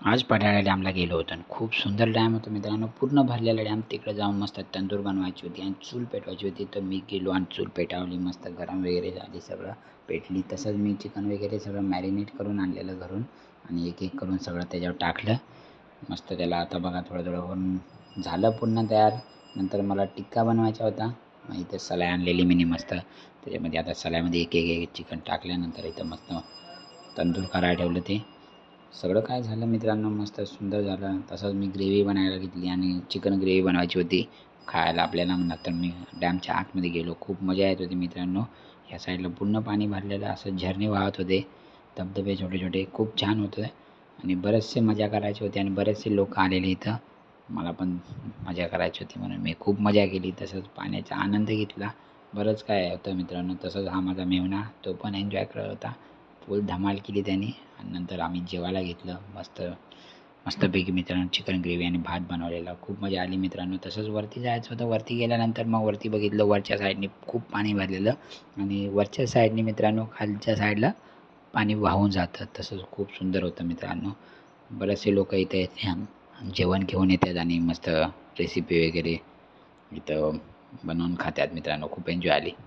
आज पडाळा डॅमला गेलो होतो आणि खूप सुंदर डॅम होतं मित्रांनो. पूर्ण भरलेला डॅम तिकडे जाऊन मस्त तंदूर बनवायची होती आणि चूल पेटवायची होती. तर मी गेलो आणि चूल पेटावली मस्त गरम वगैरे झाली सगळं पेटली. तसंच मी चिकन वगैरे सगळं मॅरिनेट करून आणलेलं घरून आणि एक एक करून सगळं त्याच्यावर टाकलं. मस्त त्याला आता बघा थोडं थोडं करून झालं पुन्हा तयार. नंतर मला टिक्का बनवायचा होता. मग इथं सलाय आणलेली मी मस्त त्याच्यामध्ये आता सलायमध्ये एक एक एक चिकन टाकल्यानंतर इथं मस्त तंदूर करायला ठेवलं ते. सगळं काय झालं मित्रांनो? मस्त सुंदर झालं. तसंच मी ग्रेव्ही बनायला घेतली आणि चिकन ग्रेव्ही बनवायची होती खायला आपल्याला नंतर मी डॅमच्या आतमध्ये गेलो. खूप मजा येत होती मित्रांनो. ह्या साईडला पूर्ण पाणी भरलेलं असं झरणे वाहत होते. धबधबे छोटे छोटे खूप छान होतं आणि बरेचसे मजा करायचे होते आणि बरेचसे लोक आलेले इथं. मला पण मजा करायची होती म्हणून मी खूप मजा केली. तसंच पाण्याचा आनंद घेतला. बरंच काय होतं मित्रांनो. तसंच हा माझा मेहुणा तो पण एन्जॉय करत होता. फुल धमाल केली त्याने. आणि नंतर आम्ही जेवायला घेतलं. मस्त मस्तपैकी मित्रांनो चिकन ग्रेव्ही आणि भात बनवलेला. खूप मजा आली मित्रांनो. तसंच वरती जायचं होतं. वरती गेल्यानंतर मग वरती बघितलं वरच्या साईडने खूप पाणी भरलेलं. आणि वरच्या साईडने मित्रांनो खालच्या साईडला पाणी वाहून जातं. तसंच खूप सुंदर होतं मित्रांनो. बरेचसे लोक इथे येते जेवण घेऊन येतात आणि मस्त रेसिपी वगैरे इथं बनवून खातात मित्रांनो. खूप एन्जॉय आली.